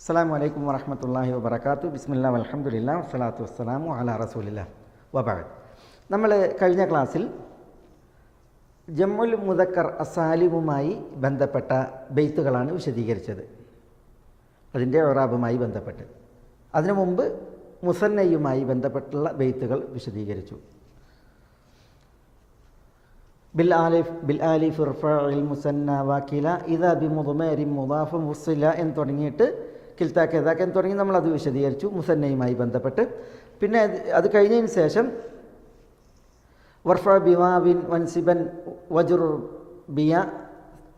അസ്സാം വലൈക്കും വറഹമത്തല്ലാഹി വബർക്കാത്തു ബിസ്മില്ലാ അലഹമുല്ല വസ്സലാത്തു വസ്സലാമു അല റസൂലില്ല വബാഗ് നമ്മൾ കഴിഞ്ഞ ക്ലാസ്സിൽ ജമ്മുൽ മുദക്കർ അസാലിമുമായി ബന്ധപ്പെട്ട ബെയ്ത്തുകളാണ് വിശദീകരിച്ചത്. അതിന്റെ ഒറാബുമായി ബന്ധപ്പെട്ട്. അതിനു മുമ്പ് മുസന്നയുമായി ബന്ധപ്പെട്ടുള്ള ബെയ്ത്തുകൾ വിശദീകരിച്ചു. ബിൽ ആലിഫ് ബിൽ ആലിഫ് ഇർഫഇൽ മുസന്ന വാക്കില ഇതാ ബി മുതുമേരി മുദാഫ് മുസ്സില എന്ന് തുടങ്ങിയിട്ട് കിൽത്താക്ക് കെതാക്കൻ തുടങ്ങി നമ്മൾ അത് വിശദീകരിച്ചു മുസന്നയുമായി ബന്ധപ്പെട്ട്. പിന്നെ അത് കഴിഞ്ഞതിന് ശേഷം വർഫ ബിവാവിൻ വൻസിബൻ വജുർ ബിയ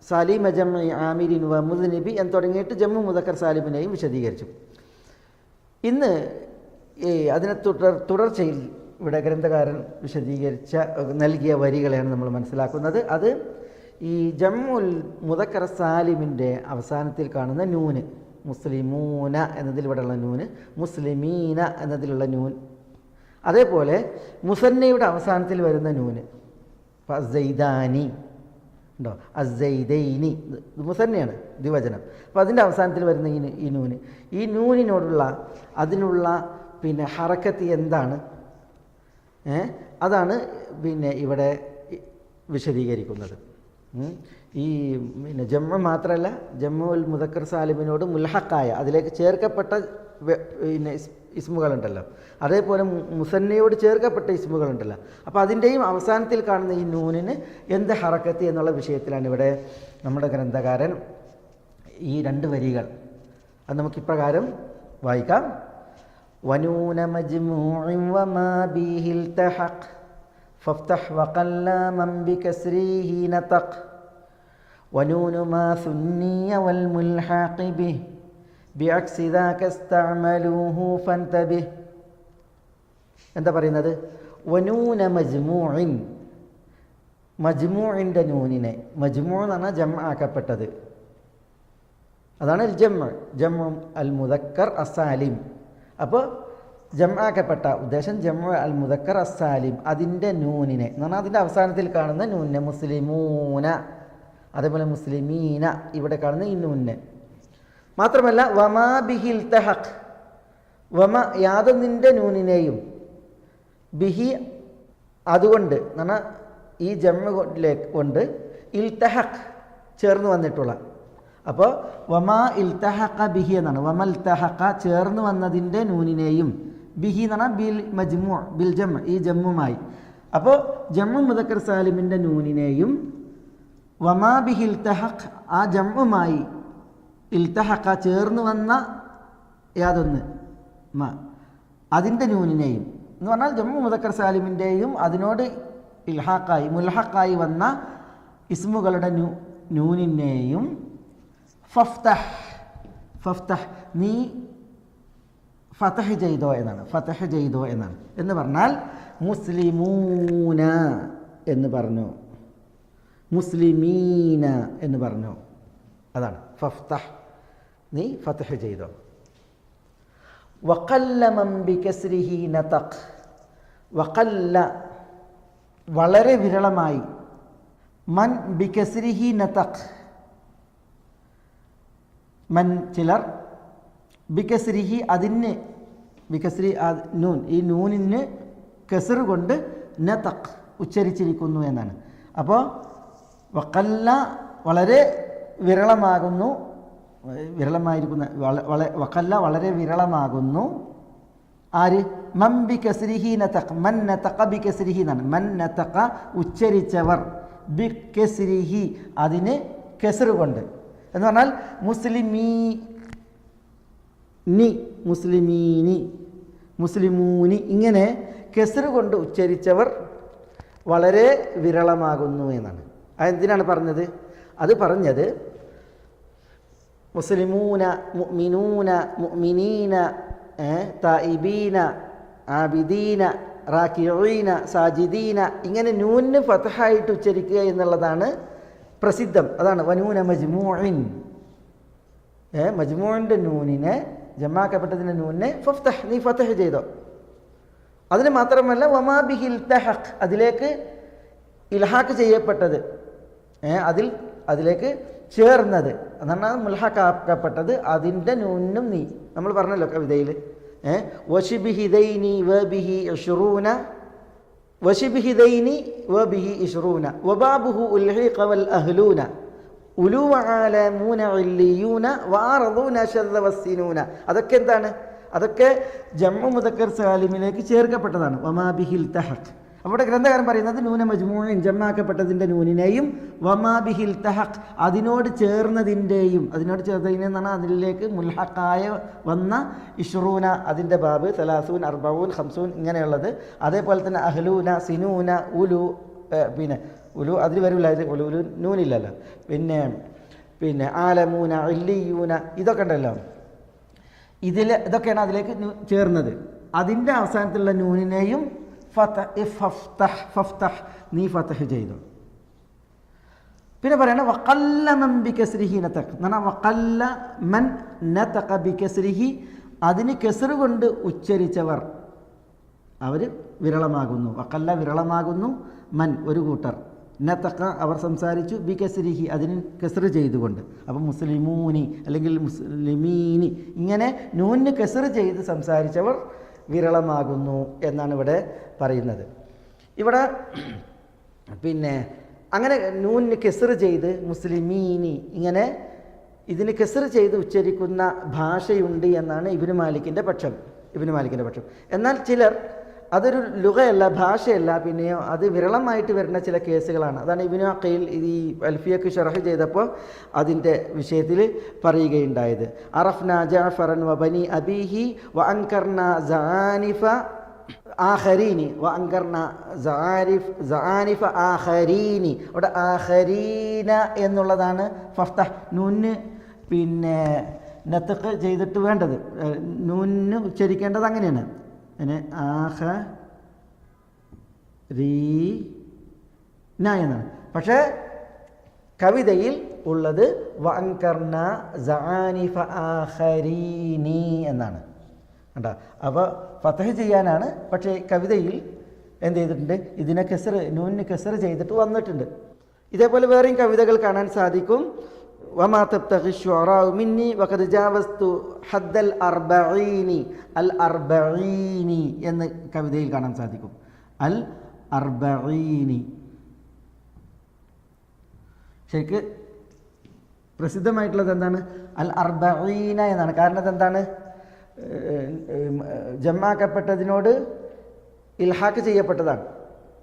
സാലിമ അജം ആമിരിൻ വ മുദ്നിബി എന്ന് തുടങ്ങിയിട്ട് ജമ്മു മുദക്കർ സാലിമിനെയും വിശദീകരിച്ചു. ഇന്ന് അതിനെ തുടർ തുടർച്ചയിൽ ഇവിടെ ഗ്രന്ഥകാരൻ വിശദീകരിച്ച നൽകിയ വരികളെയാണ് നമ്മൾ മനസ്സിലാക്കുന്നത്. അത് ഈ ജമ്മുൽ മുദക്കർ സാലിമിന്റെ അവസാനത്തിൽ കാണുന്ന നൂന്. മുസ്ലിമൂന എന്നതിൽ ഇവിടെയുള്ള നൂന് മുസ്ലിമീന എന്നതിലുള്ള നൂൻ. അതേപോലെ മുസന്നയുടെ അവസാനത്തിൽ വരുന്ന നൂന്. അസൈദാനി. ഉണ്ടോ? അസൈദൈനി. മുസന്നയാണ് ദ്വിവചനം. അപ്പോൾ അതിന്റെ അവസാനത്തിൽ വരുന്ന ഈ ഈ നൂന്. ഈ നൂനിനോടുള്ള അതിനുള്ള പിന്നെ ഹറക്കത്ത് എന്താണ്? അതാണ് പിന്നെ ഇവിടെ വിശദീകരിക്കുന്നത്. ഈ പിന്നെ ജമ്മു മാത്രമല്ല ജമ്മുൽ മുദക്കർ സാലിമിനോട് മുൽഹക്കായ അതിലേക്ക് ചേർക്കപ്പെട്ട വെ- പിന്നെ ഇസ്- ഇസ്മുകളുണ്ടല്ലോ അതേപോലെ മു- മുസന്നയോട് ചേർക്കപ്പെട്ട ഇസ്മുകളുണ്ടല്ലോ അപ്പോൾ അതിൻ്റെയും അവസാനത്തിൽ കാണുന്ന ഈ നൂനിന് എന്ത് ഹറക്കത്ത് എന്നുള്ള വിഷയത്തിലാണ് ഇവിടെ നമ്മുടെ ഗ്രന്ഥകാരൻ ഈ രണ്ട് വരികൾ അത് നമുക്ക് ഇപ്രകാരം വായിക്കാം ونون مجموع وما به التحق فافتح وقلاما بكسره نطق ونون ما ثني والملحق به بعكس ذاك استعملوه فانتبه എന്താ പറയുന്നത് വനൂന മജ്മൂഇൻ മജ്മൂഇൻ്റെ നൂനിനെ മജ്മൂ എന്ന് പറഞ്ഞാൽ ജം ആക്കപ്പെട്ടത് അതാണ് അൽ ജമ്മ ജമ്മു അൽ മുദക്കർ അസാലിം അപ്പോൾ ജമാക്കപ്പെട്ട ഉദ്ദേശം ജമ്മു അൽ മുദക്കർ അസാലിം അതിൻ്റെ നൂനിനെ എന്ന് പറഞ്ഞാൽ അതിൻ്റെ അവസാനത്തിൽ കാണുന്ന നൂനിനെ മുസ്ലിമൂന അതേപോലെ മുസ്ലിമീന ഇവിടെ കാണുന്ന ഈ നൂനിനെ മാത്രമല്ല വമാ ബിഹിൽ തഹഖ്. വമ യാതൊന്നിന്റെ നൂനിനെയും ബിഹി അതുകൊണ്ട് എന്ന് ഈ ജമ്മ കൊണ്ട് ഇൽത്തഹഖ് ചേർന്ന് വന്നിട്ടുള്ള. അപ്പോൾ വമാ ഇൽത്തഹഖ ബിഹി എന്നാണ്. വമ ഇൽത്തഹഖ ചേർന്ന് വന്നതിന്റെ നൂനിനെയും ബിഹി എന്ന് പറഞ്ഞാൽ ബിൽ മജ്മു ബിൽ ജമ്മ ഈ ജമ്മുമായി. അപ്പോൾ ജമ്മു മുദക്കർ സാലിമിന്റെ നൂനിനെയും വമാ ബിഹി ഇൽത്തഹഖ് ആ ജമ്മുമായി ഇൽത്തഹഖ ചേർന്ന് വന്ന യാതൊന്ന്? മ. അതിന്റെ നൂനിനെയും. എന്ന് പറഞ്ഞാൽ ജമ്മു മുദക്കർ സാലിമിന്റെയും അതിനോട് ഇൽഹാക്കായി മുൽഹക്കായി വന്ന ഇസ്മുകളുടെ നൂ നൂനിനെയും ഫഫ്തഹ് ഫഫ്തഹ് നീ ഫതഹ് ചെയ്തോ എന്നാണ്. ഫതഹ് ചെയ്തോ എന്നാണ്. എന്ന് പറഞ്ഞാൽ മുസ്ലിമൂന എന്ന് പറഞ്ഞു. മുസ്ലിമീന എന്ന് പറഞ്ഞു. അതാണ്. ഫഫ്തഹ്. നീ ഫതഹ് ചെയ്തോ. വക്കല്ല മംബിക്കസ്രിഹി നതഖ്. വക്കല്ല വളരെ വിരളമായി. മൻ ബിക്കസ്രിഹി നതഖ്. മൻ ചിലർ ബിക്കസ്രിഹി അതിന് ബിക്കസ്രി നൂൻ ഈ നൂനിന് കെസർ കൊണ്ട് നതഖ് ഉച്ചരിച്ചിരിക്കുന്നു എന്നാണ്. അപ്പോൾ വക്കല്ല വളരെ വിരളമാകുന്നു. വിരളമായിരിക്കുന്ന വക്കല്ല വളരെ വിരളമാകുന്നു. ആര്? മൻ ബി കസ്രിഹി നതഖ് മൻ നതഖ ബി കസ്രിഹി എന്നാണ് നതഖ ഉച്ചരിച്ചവർ. ബി കസ്രിഹി അതിന് കെസർ കൊണ്ട്. എന്ന് പറഞ്ഞാൽ മുസ്ലിമീ നി മുസ്ലിമീനി മുസ്ലിമൂനി ഇങ്ങനെ കെസറ് കൊണ്ട് ഉച്ചരിച്ചവർ വളരെ വിരളമാകുന്നു എന്നാണ്. അതെന്തിനാണ് പറഞ്ഞത്? അത് പറഞ്ഞത് മുസ്ലിമൂന മുഅ്മിനൂന മുഅ്മിനീന തായിബീന ആബിദീന റാക്കിഴീന സാജിദീന ഇങ്ങനെ നൂന് ഫതഹായിട്ട് ഉച്ചരിക്കുക എന്നുള്ളതാണ് പ്രസിദ്ധം. അതാണ് വനൂന മജ്മൂഇൻ. മജ്മൂഇന്റെ നൂനിനെ ജമാക്കപ്പെട്ടതിന്റെ നൂനിനെ ഫഫ്തഹ് നീ ഫതഹ് ചെയ്തോ. അതിന് മാത്രമല്ല വമാ ബിഹിൽ തഹഖ് അതിലേക്ക് ഇൽഹാക്ക് ചെയ്യപ്പെട്ടത്. അതിൽ അതിലേക്ക് ചേർന്നത്. അതാണ് മുൽഹക്കാക്കപ്പെട്ടത് അതിന്റെ നൂന്നും നീ. നമ്മൾ പറഞ്ഞല്ലോ കവിതയിൽ. വഷിബിഹിദൈനി വബിഹി ഇഷ്റൂന വഷിബിഹിദൈനി വബിഹി ഇഷ്റൂന. വബാബുഹു ഉൽഹി വൽ അഹ്ലൂന. അതൊക്കെ എന്താണ്? അതൊക്കെ ജമ്മു മുതക്കർ സാലിമിലേക്ക് ചേർക്കപ്പെട്ടതാണ്. വമാബിഹിൽ തഹഖ്. അവിടെ ഗ്രന്ഥകാരൻ പറയുന്നത് നൂന മജ്മൂൻ ജമാക്കപ്പെട്ടതിന്റെ നൂനിനെയും വമാബിഹിൽ തഹഖ് അതിനോട് ചേർന്നതിന്റെയും അതിനോട് ചേർന്നതിനെ എന്ന് പറഞ്ഞാൽ അതിലേക്ക് മുൽഹക്കായ വന്ന ഇഷ്റൂന അതിന്റെ ബാബ് സലാസൂൻ അർബൂൻ ഹംസൂൻ ഇങ്ങനെയുള്ളത്. അതേപോലെ തന്നെ അഹ്ലൂന സിനൂന ഉലു പിന്നെ ഉലു അതിൽ വരില്ല അതിൽ ഉലു നൂനില്ലല്ലോ. പിന്നെ പിന്നെ ആലമൂന ഇല്ലിയൂന ഇതൊക്കെ ഉണ്ടല്ലോ. ഇതിൽ ഇതൊക്കെയാണ് അതിലേക്ക് ചേർന്നത്. അതിന്റെ അവസാനത്തിലുള്ള നൂനിനെയും നീ ഫതഹ് ചെയ്തു. പിന്നെ പറയണ വക്കല്ല മൻ ബി കസ്രിഹി നതക് എന്നാ വക്കല്ല മൻ നതക ബി കസ്രിഹി അതിന് കെസറ് കൊണ്ട് ഉച്ചരിച്ചവർ അവർ വിരളമാകുന്നു. വക്കല്ല വിരളമാകുന്നു മൻ ഒരു കൂട്ടർ. നത്തക്ക അവർ സംസാരിച്ചു ബി കസരിഹി അതിന് കെസറ് ചെയ്തുകൊണ്ട്. അപ്പം മുസ്ലിമൂനി അല്ലെങ്കിൽ മുസ്ലിമീനി ഇങ്ങനെ നൂന് കെസറ് ചെയ്ത് സംസാരിച്ചവർ വിരളമാകുന്നു എന്നാണ് ഇവിടെ പറയുന്നത്. ഇവിടെ പിന്നെ അങ്ങനെ നൂനിന് കെസർ ചെയ്ത് മുസ്ലിമീനി ഇങ്ങനെ ഇതിന് കെസർ ചെയ്ത് ഉച്ചരിക്കുന്ന ഭാഷയുണ്ട് എന്നാണ് ഇബിന് മാലിക്കിന്റെ പക്ഷം ഇബിന് മാലിക്കിന്റെ പക്ഷം. എന്നാൽ ചിലർ അതൊരു ലുകയല്ല ഭാഷയല്ല പിന്നെയോ അത് വിരളമായിട്ട് വരുന്ന ചില കേസുകളാണ്. അതാണ് ഇബിനു അക്കയിൽ ഈ അൽഫിയക്ക് ഷറഹ് ചെയ്തപ്പോൾ അതിന്റെ വിഷയത്തിൽ പറയുകയുണ്ടായത്. അറഫ്ന ജാഫറൻ വബനി അബീഹി വ അങ്കർണ ജാനിഫ ആഹരീനി വ അങ്കർണ ജാരിഫ് ജാനിഫ ആഹരീനി അവിടെ ആഹരീന എന്നുള്ളതാണ് ഫഫ്തഹ് നൂന് പിന്നെ നത്തക്ക് ചെയ്തിട്ട് വേണ്ടത്. നൂന്ന് ഉച്ചരിക്കേണ്ടത് അങ്ങനെയാണ്. പിന്നെ ആഹ രീ ന എന്നാണ്. പക്ഷേ കവിതയിൽ ഉള്ളത് വങ്കർണ ജാനിഫ ആഹരീനി എന്നാണ്. കണ്ടോ? അപ്പോൾ ഫതഹ് ചെയ്യാനാണ് പക്ഷേ കവിതയിൽ എന്ത് ചെയ്തിട്ടുണ്ട്? ഇതിനെ കെസർ നൂനിന് കെസർ ചെയ്തിട്ട് വന്നിട്ടുണ്ട്. ഇതേപോലെ വേറെയും കവിതകൾ കാണാൻ സാധിക്കും. തബ്തഗി ശുഅറാഉ മിന്നി വഖദ് ജാവസ്തു ഹദ്ദൽ അർബഈനി അൽ അർബഈനി എന്ന് കവിതയിൽ കാണാൻ സാധിക്കും. അൽ അർബഈനി. ശരിക്ക് പ്രസിദ്ധമായിട്ടുള്ളത് എന്താണ്? അൽ അർബഈന എന്നാണ്. കാരണം അതെന്താണ് ജമാക്കപ്പെട്ടതിനോട് ഇൽഹാക്ക് ചെയ്യപ്പെട്ടതാണ്.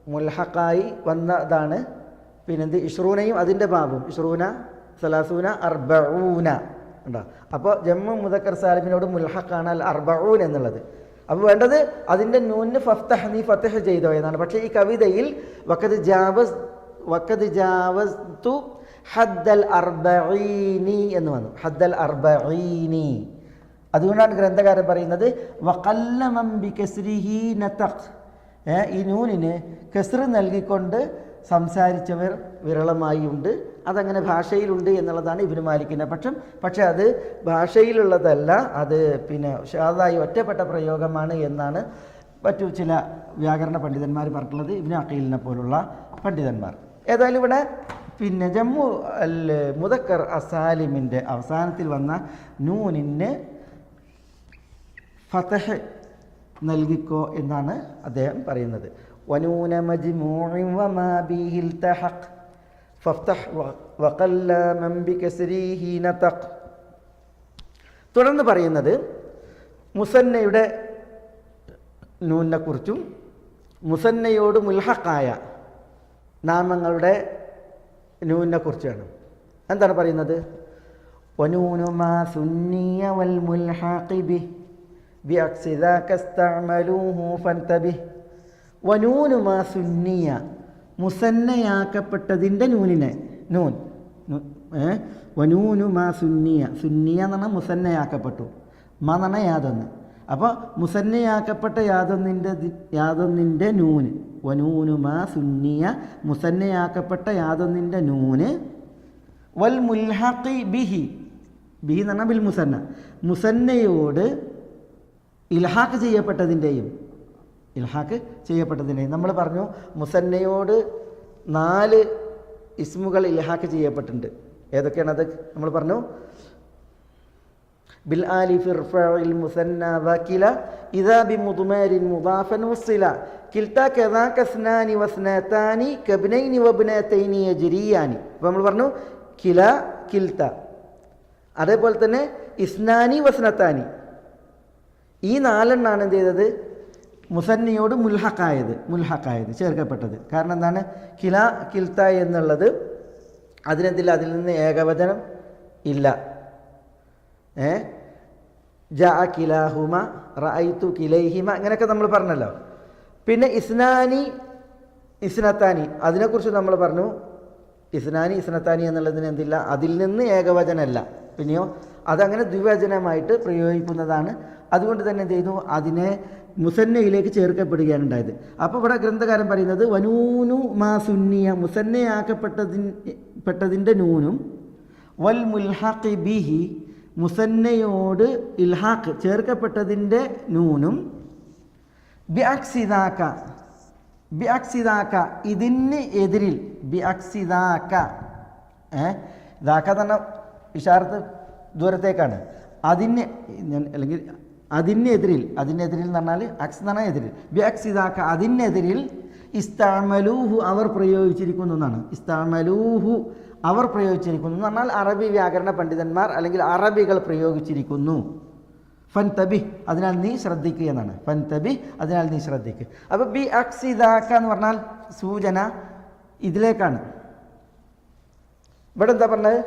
മുൽഹക്കായി വന്നതാണ്. പിന്നെന്ത്? ഇഷ്റൂനയും അതിന്റെ ബാബും ഇഷ്റൂന സലാസൂന അർബഊന. ഉണ്ടോ അപ്പോൾ ജമ്മു മുദക്കർ സാലിമിനോട് മുൽഹക്കാണ് അൽ അർബഊൻ എന്നുള്ളത്. അപ്പോൾ വേണ്ടത് അതിന്റെ നൂന് ഫഫ്തഹ് നീ ഫത്തഹ് ചെയ്തോ എന്നാണ്. പക്ഷേ ഈ കവിതയിൽ വക്കത് ജാവസ് വക്കത് ജാവസ് തു ഹദ്ദൽ അർബീനി എന്ന് വന്നു. ഹദ്ദൽ അർബീനി അതുകൊണ്ടാണ് ഗ്രന്ഥകാരൻ പറയുന്നത് വക്കല്ലമം ബി കസ്രിഹി നതഖ്. ഏ, ഈ നൂനിന് കെസ്റ് നൽകിക്കൊണ്ട് സംസാരിച്ചവർ വിരളമായി ഉണ്ട് അതങ്ങനെ ഭാഷയിലുണ്ട് എന്നുള്ളതാണ് ഇബിന് മാലിക്കിന്റെ പക്ഷം. പക്ഷെ അത് ഭാഷയിലുള്ളതല്ല അത് പിന്നെ ഷാദായി ഒറ്റപ്പെട്ട പ്രയോഗമാണ് എന്നാണ് മറ്റു ചില വ്യാകരണ പണ്ഡിതന്മാർ പറഞ്ഞിട്ടുള്ളത് ഇബിന് അഖീലിനെ പോലുള്ള പണ്ഡിതന്മാർ. ഏതായാലും ഇവിടെ പിന്നെ ജമ്മു അൽ മുദക്കർ അസാലിമിന്റെ അവസാനത്തിൽ വന്ന നൂനിന് ഫതഹ് നൽകിക്കോ എന്നാണ് അദ്ദേഹം പറയുന്നത്. വനൂന മജ്മൂഇൻ വമാ ബിഹിൽ തഹഖ്. ഫഫ്തഹ് വ- വഖല്ല മൻ ബികസ്രിഹി നതഖ് തുടർന്ന് പറയുന്നത് മുസന്നയുടെ നൂനെക്കുറിച്ചും മുസന്നയോട് മുൽഹക്കായ നാമങ്ങളുടെ നൂനെക്കുറിച്ചാണ് എന്താണ് പറയുന്നത് ونون ما ثني والملحق به بعكس ذاك استعملوه فانتبه ونون ما ثني മുസന്നയാക്കപ്പെട്ടതിന്റെ നൂനിനെ നൂൻ? വനൂനു മാ സുന്നിയ. സുന്നിയ എന്ന് പറഞ്ഞാൽ മുസന്നയാക്കപ്പെട്ടു. മ എന്ന് യാതൊന്ന്. അപ്പോൾ മുസന്നയാക്കപ്പെട്ട യാതൊന്നിന്റെ യാതൊന്നിന്റെ നൂന് വനൂനു മാ സുന്നിയ മുസന്നയാക്കപ്പെട്ട യാതൊന്നിന്റെ നൂന് വൽ മുൽഹഖി ബിഹി. ബിഹി എന്ന് പറഞ്ഞാൽ ബിൽ മുസന്ന മുസന്നയോട് ഇൽഹാക്ക് ചെയ്യപ്പെട്ടതിന്റെയും ഇൽഹാക്ക് ചെയ്യപ്പെട്ടതിനെ. നമ്മൾ പറഞ്ഞു മുസന്നയോട് നാല് ഇസ്മുകൾ ഇൽഹാക്ക് ചെയ്യപ്പെട്ടിട്ടുണ്ട്. അത്? നമ്മൾ പറഞ്ഞു ബിൽ ആലിഫ് ഫിർഫിൽ മുസന്ന വക്കില ഇദാ ബി മുതുമേരിൻ മുദാഫൻ വസ്സില. കിൽത്ത കദാക കസ്നാനി വസ്നത്താനി കബ്നൈനി വബ്നതൈനി യജ്രിയാനി. അപ്പോൾ നമ്മൾ പറഞ്ഞു കില കിൽത്ത. അതേപോലെ തന്നെ ഇസ്നാനി വസ്നത്താനി ഈ നാലെണ്ണാണ് എന്ത് ചെയ്തത്? മുസന്നിയോട് മുൽഹക്കായത് മുൽഹക്കായത് ചേർക്കപ്പെട്ടത്. കാരണം എന്താണ്? കില കിൽത്ത എന്നുള്ളത് അതിനെന്തില്ല? അതിൽ നിന്ന് ഏകവചനം ഇല്ല. ഏ? ജാ കിലാഹുമ റഅയ്തു കിലൈഹിമ അങ്ങനെയൊക്കെ നമ്മൾ പറഞ്ഞല്ലോ. പിന്നെ ഇസ്നാനി ഇസ്നത്താനി അതിനെക്കുറിച്ച് നമ്മൾ പറഞ്ഞു. ഇസ്നാനി ഇസ്നത്താനി എന്നുള്ളതിന് എന്തില്ല? അതിൽ നിന്ന് ഏകവചനമല്ല. പിന്നെയോ അതങ്ങനെ ദ്വിവചനമായിട്ട് പ്രയോഗിക്കുന്നതാണ്. അതുകൊണ്ട് തന്നെ എന്ത് ചെയ്യുന്നു? അതിനെ മുസന്നയിലേക്ക് ചേർക്കപ്പെടുകയാണ് ഉണ്ടായത്. അപ്പോൾ ഇവിടെ ഗ്രന്ഥകാരൻ പറയുന്നത് വനൂനു മാ സുന്നിയ മുസന്നയാക്കപ്പെട്ടതിൻ പെട്ടതിന്റെ നൂനും വൽ മുൽഹാഖി ബിഹി മുസന്നയോട് ഇൽഹാഖ് ചേർക്കപ്പെട്ടതിന്റെ നൂനും ബിഅക്സിദാക്ക ബി അക്സിദാക്ക ഇതിന് എതിരിൽ ബി അക്സിദാക്ക ഏ ദാക്ക തന്നെ ഇഷാർത്ത് ദൂരത്തേക്കാണ്. അതിന് അല്ലെങ്കിൽ അതിനെതിരിൽ അതിനെതിരിൽ എന്ന് പറഞ്ഞാൽ അക്സ് എന്ന് പറഞ്ഞാൽ എതിരിൽ. ബി ഇതാക്ക അതിനെതിരിൽ ഇസ്താമലൂഹു അവർ പ്രയോഗിച്ചിരിക്കുന്നു എന്നാണ്. ഇസ്താമലൂഹു അവർ പ്രയോഗിച്ചിരിക്കുന്നു എന്ന് പറഞ്ഞാൽ അറബി വ്യാകരണ പണ്ഡിതന്മാർ അല്ലെങ്കിൽ അറബികൾ പ്രയോഗിച്ചിരിക്കുന്നു. ഫൻ തബി അതിനാൽ നീ ശ്രദ്ധിക്കുക എന്നാണ്. ഫൻ തബി അതിനാൽ നീ ശ്രദ്ധിക്കുക അപ്പോൾ ബി അക്സ് ഇതാക്ക എന്ന് പറഞ്ഞാൽ സൂചന ഇതിലേക്കാണ്. ഇവിടെ എന്താ പറഞ്ഞത്?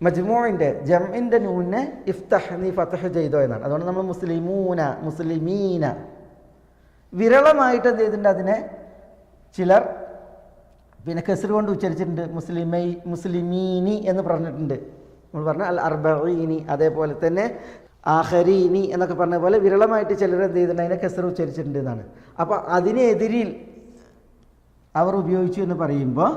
മജ്മൂഇന്റെ ജംഇന്റെ നൂനെ ഇഫ്തഹ് നീ ഫത്തഹ് ചെയ്തോ എന്നാണ്. അതുകൊണ്ട് നമ്മൾ മുസ്ലിമൂന മുസ്ലിമീന. വിരളമായിട്ട് എന്ത് ചെയ്തിട്ടുണ്ട് അതിനെ? ചിലർ പിന്നെ കെസർ കൊണ്ട് ഉച്ചരിച്ചിട്ടുണ്ട്. മുസ്ലിമൈ മുസ്ലിമീനി എന്ന് പറഞ്ഞിട്ടുണ്ട്. നമ്മൾ പറഞ്ഞ അൽ അർബീനി അതേപോലെ തന്നെ ആഹരീനി എന്നൊക്കെ പറഞ്ഞ പോലെ വിരളമായിട്ട് ചിലർ എന്ത് ചെയ്തിട്ടുണ്ട് അതിനെ കെസർ ഉച്ചരിച്ചിട്ടുണ്ട് എന്നാണ്. അപ്പോൾ അതിനെതിരിൽ അവർ ഉപയോഗിച്ചു എന്ന് പറയുമ്പോൾ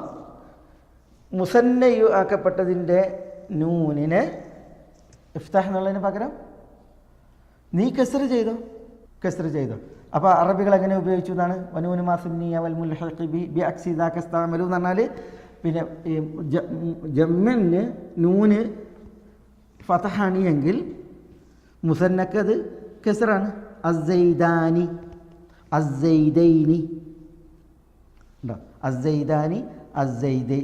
മുസന്നയു ആക്കപ്പെട്ടതിന്റെ നൂനിനെ ഇഫ്താഹ് എന്നുള്ളതിന് പകരം നീ കെസർ ചെയ്തോ? കെസർ ചെയ്തോ. അപ്പോൾ അറബികൾ എങ്ങനെ ഉപയോഗിച്ചു എന്നാണ്? വനൂന് മാസുന്നി അവൽ പറഞ്ഞാൽ പിന്നെ ഈ നൂന് ഫതഹാണി നൂന് ഫതഹാണിയെങ്കിൽ അത് കെസറാണ്. അസൈദാനി അസൈദൈനി ഉണ്ടോ? അസൈദാനി അസൈദൈ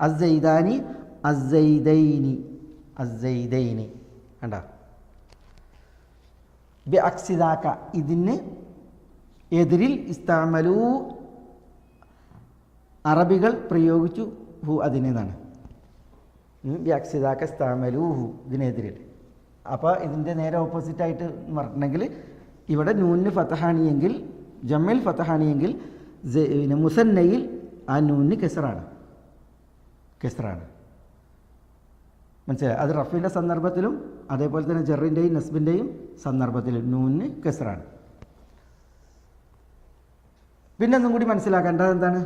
അസൈദാനി അസൈദൈനി അസൈദൈനി. കണ്ടോ? ബി അക്സിദാക്ക ഇതിന് എതിരിൽ ഇസ്താമലു അറബികൾ പ്രയോഗിച്ചു ഹു അതിനെന്നാണ്. ബി അക്സിദാക്ക ഇസ്താമലു ഹു ഇതിനെതിരിൽ. അപ്പോൾ ഇതിന്റെ നേരെ ഓപ്പോസിറ്റായിട്ട് പറഞ്ഞിട്ടുണ്ടെങ്കിൽ ഇവിടെ നൂനിന് ഫത്തഹാണിയെങ്കിൽ ജമ്മിൽ ഫത്തഹാണിയെങ്കിൽ പിന്നെ മുസന്നയിൽ ആ നൂനിന് കെസറാണ്. കെസറാണ്. മനസ്സിലായി? അത് റഫീന്റെ സന്ദർഭത്തിലും അതേപോലെ തന്നെ ജെറിന്റെയും നസ്ബിന്റെയും സന്ദർഭത്തിലും. നൂന് കെസറാണ് പിന്നെ ഒന്നും കൂടി മനസ്സിലാക്കേണ്ടത് എന്താണ്?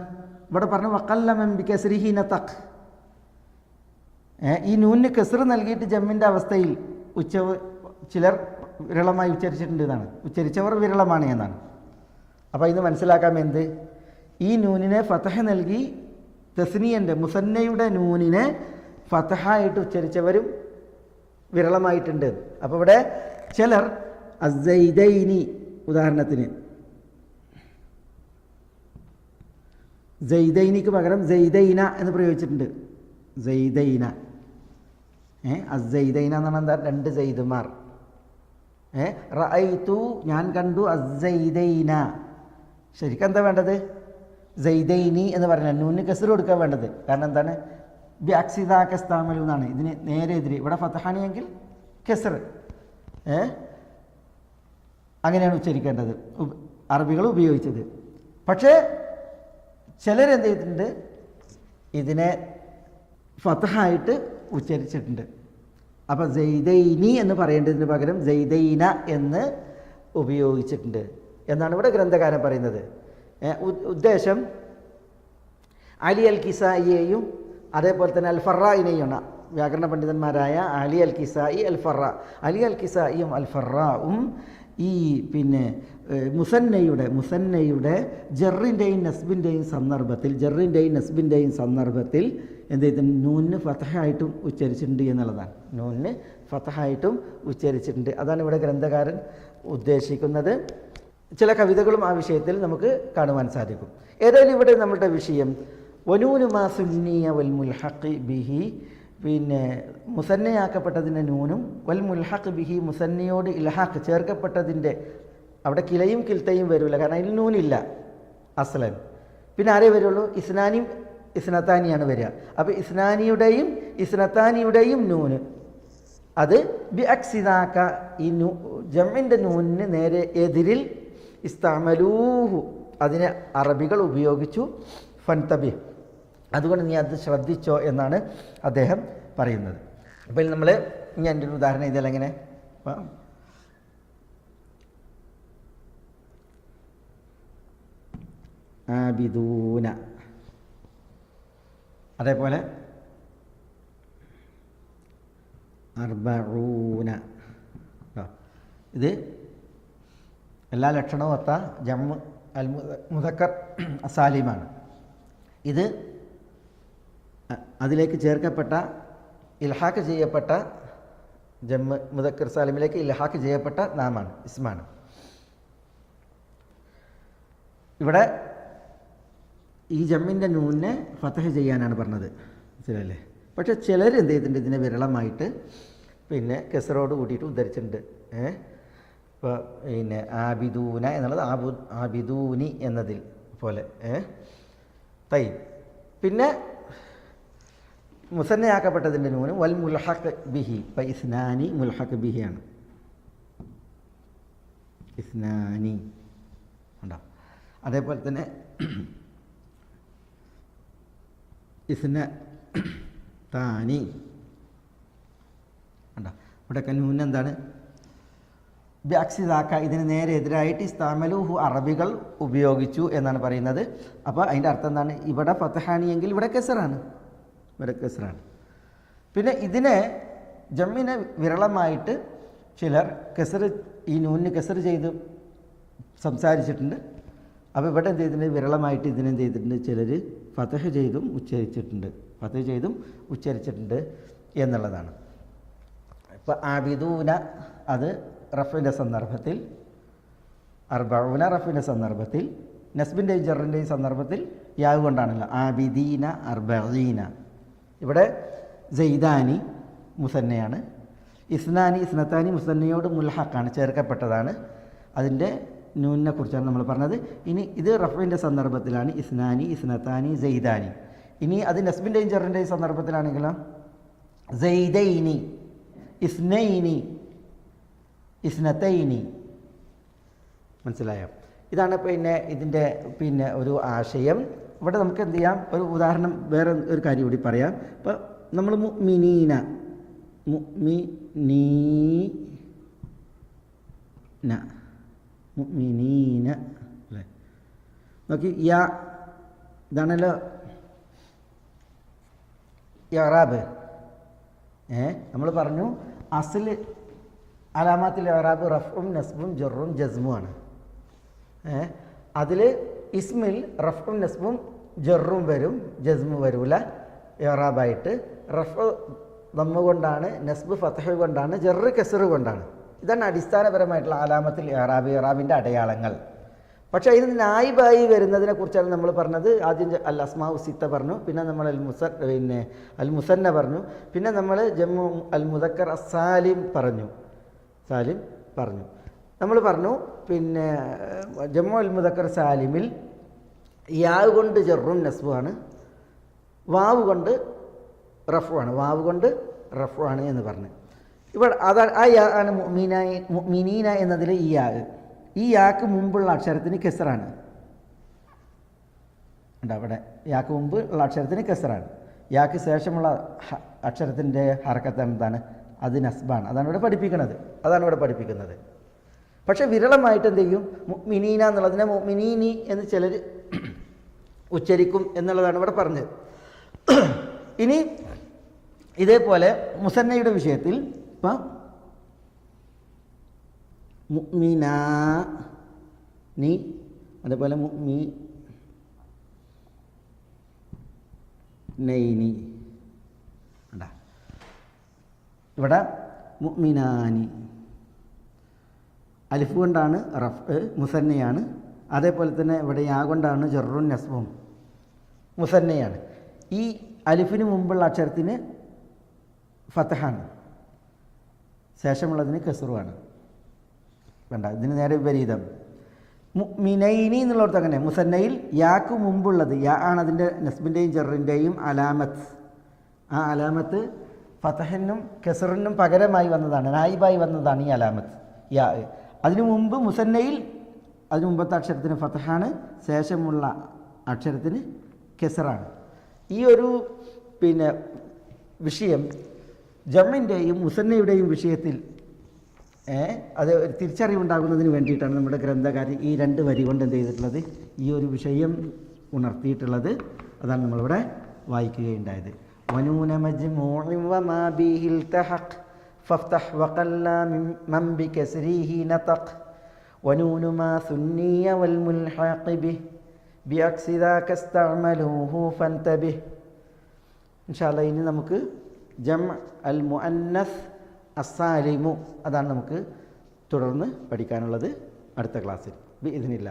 ഇവിടെ പറഞ്ഞു വക്കല്ലമെമ്പി കെസരിഹീന തക് ഈ നൂനിന് കെസർ നൽകിയിട്ട് ജമ്മിന്റെ അവസ്ഥയിൽ ഉച്ച ചിലർ വിരളമായി ഉച്ചരിച്ചിട്ടുണ്ട് എന്നാണ്. ഉച്ചരിച്ചവർ വിരളമാണ് എന്നാണ്. അപ്പോൾ ഇത് മനസ്സിലാക്കാം എന്ത്? ഈ നൂനിനെ ഫതഹ നൽകി തസ്നിയന്റെ മുസന്നയുടെ നൂനിനെ ഫതഹായിട്ട് ഉച്ചരിച്ചവരും വിരളമായിട്ടുണ്ട്. അപ്പോൾ ഇവിടെ ചിലർ അസൈദൈനി ഉദാഹരണത്തിന്. ജൈദൈനിക്ക് പകരം ജൈദൈന എന്ന് പ്രയോഗിച്ചിട്ടുണ്ട്. ജൈദൈന ഏ അസൈദൈന എന്ന് പറഞ്ഞാൽ എന്താ? രണ്ട് ജൈദുമാർ ഏ റഅയ്തു ഞാൻ കണ്ടു അസൈദൈന. ശരിക്കും എന്താ വേണ്ടത്? ജൈദൈനി എന്ന് പറഞ്ഞാൽ നൂന് കസർ കൊടുക്കാൻ വേണ്ടത്. കാരണം എന്താണ്? ബി അക്സിദാക്കസ്താമലു എന്നാണ് ഇതിന് നേരെ എതിരെ. ഇവിടെ ഫത്തഹാനിയെങ്കിൽ കെസർ. ഏ? അങ്ങനെയാണ് ഉച്ചരിക്കേണ്ടത്. അറബികൾ ഉപയോഗിച്ചത്. പക്ഷേ ചിലരെന്ത് ചെയ്തിട്ടുണ്ട്? ഇതിനെ ഫതഹായിട്ട് ഉച്ചരിച്ചിട്ടുണ്ട്. അപ്പോൾ ജെയ്തൈനി എന്ന് പറയേണ്ടതിന് പകരം ജെയ്തൈന എന്ന് ഉപയോഗിച്ചിട്ടുണ്ട്. എന്നാണ് ഇവിടെ ഗ്രന്ഥകാരൻ പറയുന്നത്. ഉദ്ദേശം അലി അൽ കിസായിയെയും അതേപോലെ തന്നെ അൽ ഫറായിനെയാണ് വ്യാകരണ പണ്ഡിതന്മാരായ അലി അൽ കിസായി അൽ ഫറ അലി അൽ കിസായിയും അൽ ഫറാവും ഈ പിന്നെ മുസന്നയുടെ മുസന്നയുടെ ജെറിന്റെയും നസ്ബിന്റെയും സന്ദർഭത്തിൽ ജെറിന്റെയും നസ്ബിന്റെയും സന്ദർഭത്തിൽ എന്ത് ചെയ്തിട്ടുണ്ട്? നൂനിന് ഫതഹായിട്ടും ഉച്ചരിച്ചിട്ടുണ്ട് എന്നുള്ളതാണ്. നൂനിന് ഫതഹായിട്ടും ഉച്ചരിച്ചിട്ടുണ്ട്. അതാണ് ഇവിടെ ഗ്രന്ഥകാരൻ ഉദ്ദേശിക്കുന്നത്. ചില കവിതകളും ആ വിഷയത്തിൽ നമുക്ക് കാണുവാൻ സാധിക്കും. ഏതായാലും ഇവിടെ നമ്മുടെ വിഷയം വനൂനുമാ സുന്നിയ വൽ ബിഹി. പിന്നെ മുസന്നയാക്കപ്പെട്ടതിന്റെ നൂനും വൽ മുൽഹഖ് ബിഹി മുസന്നയോട് ഇൽഹാഖ് ചേർക്കപ്പെട്ടതിന്റെ അവിടെ കിലയും കിൽത്തയും വരില്ല കാരണം അതിൽ നൂനില്ല അസ്ലൻ. പിന്നെ ആരേ വരുള്ളൂ? ഇസ്നാനിയും ഇസ്നത്താനിയാണ് വരിക. അപ്പോൾ ഇസ്നാനിയുടെയും ഇസ്നത്താനിയുടെയും നൂന്. അത് ബി അക്സിദാക്ക ഈ നൂ ജമ്മിന്റെ നൂനിന് നേരെ എതിരിൽ ഇസ്താമലൂഹു. അതിനെ അറബികൾ ഉപയോഗിച്ചു. ഫൻതബി അതുകൊണ്ട് നീ അത് ശ്രദ്ധിച്ചോ എന്നാണ് അദ്ദേഹം പറയുന്നത്. അപ്പോൾ നമ്മൾ ഞാൻ എന്റെ ഒരു ഉദാഹരണം ഇതെല്ലാം എങ്ങനെ? ആബിദൂന. അതേപോലെ അർബൂന ഇത് എല്ലാ ലക്ഷണവും അത്ത ജമ്മു അൽ മുതക്കർ അസാലിമാണ്. ഇത് അതിലേക്ക് ചേർക്കപ്പെട്ട ഇൽഹാക്ക് ചെയ്യപ്പെട്ട ജമ്മ മുദക്കർ സാലിമിലേക്ക് ഇൽഹാക്ക് ചെയ്യപ്പെട്ട നാമാണ് ഇസ്മാണ്. ഇവിടെ ഈ ജമ്മിന്റെ നൂനെ ഫതഹ് ചെയ്യാനാണ് പറഞ്ഞത്. മനസ്സിലല്ലേ പക്ഷെ ചിലർ എന്ത് ചെയ്തിട്ടുണ്ട്? ഇതിനെ വിരളമായിട്ട് പിന്നെ കെസറോട് കൂട്ടിയിട്ട് ഉദ്ധരിച്ചിട്ടുണ്ട്. ഏ? ഇപ്പോൾ പിന്നെ ആബിദൂന എന്നുള്ളത് ആബു ആബിദൂനി എന്നതിൽ പോലെ. ഏ? തൈ പിന്നെ മുസന്നയാക്കപ്പെട്ടതിന്റെ നൂന് വൽ മുൽഹഖ് ബിഹി ഇപ്പം ഇസ്നാനി മുൽഹഖ് ബിഹിയാണ് ഇസ്നാനി. ഉണ്ടോ അതേപോലെ തന്നെ ഇസ്ന താനി. ഉണ്ടോ ഇവിടെയൊക്കെ നൂന് എന്താണ്? ബ്യാക്സിദാക്ക ഇതിന് നേരെ എതിരായിട്ട് ഇസ്താമലുഹു അറബികൾ ഉപയോഗിച്ചു എന്നാണ് പറയുന്നത്. അപ്പോൾ അതിന്റെ അർത്ഥം എന്താണ്? ഇവിടെ ഫത്തഹാനിയെങ്കിൽ ഇവിടെ കെസറാണ്. ഇവിടെ കെസറാണ് പിന്നെ ഇതിനെ ജമ്മിനെ വിരളമായിട്ട് ചിലർ കെസർ ഈ നൂനിന് കെസർ ചെയ്ത് സംസാരിച്ചിട്ടുണ്ട്. അപ്പോൾ ഇവിടെ എന്ത് ചെയ്തിട്ടുണ്ട്? വിരളമായിട്ട് ഇതിനെന്ത് ചെയ്തിട്ടുണ്ട്? ചിലർ ഫതഹ ചെയ്തും ഉച്ചരിച്ചിട്ടുണ്ട്. ഫതഹ ചെയ്തും ഉച്ചരിച്ചിട്ടുണ്ട് എന്നുള്ളതാണ്. ഇപ്പോൾ ആബിദൂന അത് റഫിന്റെ സന്ദർഭത്തിൽ അർബഊന റഫിന്റെ സന്ദർഭത്തിൽ നസ്ബിന്റെയും ജറിന്റെയും സന്ദർഭത്തിൽ യാവ് കൊണ്ടാണല്ലോ ആബിദീന അർബീന ഇവിടെ സെയ്ദാനി മുസന്നയാണ്. ഇസ്നാനി ഇസ്നത്താനി മുസന്നയോട് മുൽഹക്കാണ് ചേർക്കപ്പെട്ടതാണ്. അതിന്റെ നൂനിനെ കുറിച്ചാണ് നമ്മൾ പറഞ്ഞത്. ഇനി ഇത് റഫിന്റെ സന്ദർഭത്തിലാണ് ഇസ്നാനി ഇസ്നത്താനി സെയ്ദാനി. ഇനി അത് നസ്ബിന്റെയും ചെറിന്റെയും സന്ദർഭത്തിലാണെങ്കിലോ? സെയ്ദൈനി ഇസ്നൈനി ഇസ്നത്തൈനി. മനസ്സിലായോ? ഇതാണ് പിന്നെ ഇതിന്റെ പിന്നെ ഒരു ആശയം. ഇവിടെ നമുക്ക് എന്ത് ചെയ്യാം? ഒരു ഉദാഹരണം വേറെ ഒരു കാര്യം കൂടി പറയാം. ഇപ്പോൾ നമ്മൾ മിനീന. മുഅ്മിനീന മുഅ്മിനീന അല്ലേ? നോക്കി യാ. ഇതാണല്ലോ. യറാബ് ഏ? നമ്മൾ പറഞ്ഞു അസിൽ അലാമാത്തിൽ ഇറാബ് റഫും നസ്ബും ജറും ജസ്മുമാണ് ഏ? അതിൽ ഇസ്മിൽ റഫും നസ്ബും ജറും വരും ജസ്മു വരൂല ഇറാബായിട്ട്. റഫ് ദമ്മ കൊണ്ടാണ് നസ്ബ് ഫതഹ് കൊണ്ടാണ് ജെറ് കെസർ കൊണ്ടാണ്. ഇതാണ് അടിസ്ഥാനപരമായിട്ടുള്ള ആലാമത്തിൽ ഇറാബ് ഇറാബിന്റെ അടയാളങ്ങൾ. പക്ഷേ അതിന് നായിബായി വരുന്നതിനെ കുറിച്ചാണ് നമ്മൾ പറഞ്ഞത്. ആദ്യം അൽ അസ്മാ ഉസിത്ത പറഞ്ഞു പിന്നെ നമ്മൾ അൽ മുസ പിന്നെ അൽ മുസന്ന പറഞ്ഞു പിന്നെ നമ്മൾ ജമ്മു അൽ മുദക്കർ അസാലിം പറഞ്ഞു. സാലിം പറഞ്ഞു. നമ്മൾ പറഞ്ഞു പിന്നെ ജമ്മു അൽ മുദക്കർ സാലിമിൽ യാവ് കൊണ്ട് ജെറും നസ്ബുമാണ് വാവ് കൊണ്ട് റഫുവാണ്. വാവ് കൊണ്ട് റഫുവാണ് എന്ന് പറഞ്ഞു. ഇവിടെ അതാണ് ആ യാ ആണ് മിനീന മുഅ്മിനീന എന്നതിൽ ഈ യാ ഈ യാക്ക് മുമ്പുള്ള അക്ഷരത്തിന് കെസറാണ്. ഉണ്ട് അവിടെ? യാക്ക് മുമ്പ് ഉള്ള അക്ഷരത്തിന് കെസറാണ്. യാക്ക് ശേഷമുള്ള അക്ഷരത്തിന്റെ ഹറക്കത്ത് എന്താണ്? അത് നസ്ബാണ്. അതാണ് ഇവിടെ പഠിപ്പിക്കുന്നത്. അതാണ് ഇവിടെ പഠിപ്പിക്കുന്നത്. പക്ഷേ വിരളമായിട്ട് എന്ത് ചെയ്യും? മിനീന എന്നുള്ളതിനെ മിനീനി എന്ന് ചിലർ ഉച്ചരിക്കും എന്നുള്ളതാണ് ഇവിടെ പറഞ്ഞത്. ഇനി ഇതേപോലെ മുസന്നയുടെ വിഷയത്തിൽ ഇപ്പം മുഅ്മിന നീ അതേപോലെ മുഅ്മി നൈനി ഇവിടെ മുഅ്മിനാനി. അലിഫ് കൊണ്ടാണ് റഫ് മുസന്നയാണ്. അതേപോലെ തന്നെ ഇവിടെ യാ കൊണ്ടാണ് ജറുൻ നസ്ബും. മുസന്നയാണ്. ഈ അലിഫിന് മുമ്പുള്ള അക്ഷരത്തിന് ഫത്തഹാണ് ശേഷമുള്ളതിന് കസുറുവാണ്. വേണ്ട ഇതിന് നേരെ വിപരീതം. മിനൈനി എന്നുള്ളടത്ത് അങ്ങനെ മുസന്നയിൽ യാക്ക് മുമ്പുള്ളത് യാ ആണ് അതിന്റെ നസ്ബിന്റെയും ചെറിന്റെയും അലാമത്ത്. ആ അലാമത്ത് ഫതഹനും കെസറിനും പകരമായി വന്നതാണ് നായിബായി വന്നതാണ് ഈ അലാമത്ത് യാ. അതിനു മുമ്പ് മുസന്നയിൽ അതിനു മുമ്പത്തെ അക്ഷരത്തിന് ഫതഹാണ് ശേഷമുള്ള അക്ഷരത്തിന് കെസറാണ്. ഈ ഒരു പിന്നെ വിഷയം ജമ്മിന്റെയും മുസന്നയുടെയും വിഷയത്തിൽ അത് തിരിച്ചറിവുണ്ടാകുന്നതിന് വേണ്ടിയിട്ടാണ് നമ്മുടെ ഗ്രന്ഥകാരി ഈ രണ്ട് വരി കൊണ്ട് എന്ത് ചെയ്തിട്ടുള്ളത്? ഈ ഒരു വിഷയം ഉണർത്തിയിട്ടുള്ളത്. അതാണ് നമ്മളിവിടെ വായിക്കുകയുണ്ടായത്. വനൂന ഇൻഷാല്ല ഇനി നമുക്ക് ജം അൽ മുഅന്നസ് അസാലിമു അതാണ് നമുക്ക് തുടർന്ന് പഠിക്കാനുള്ളത് അടുത്ത ക്ലാസ്സിൽ. ബി ഇതിനില്ല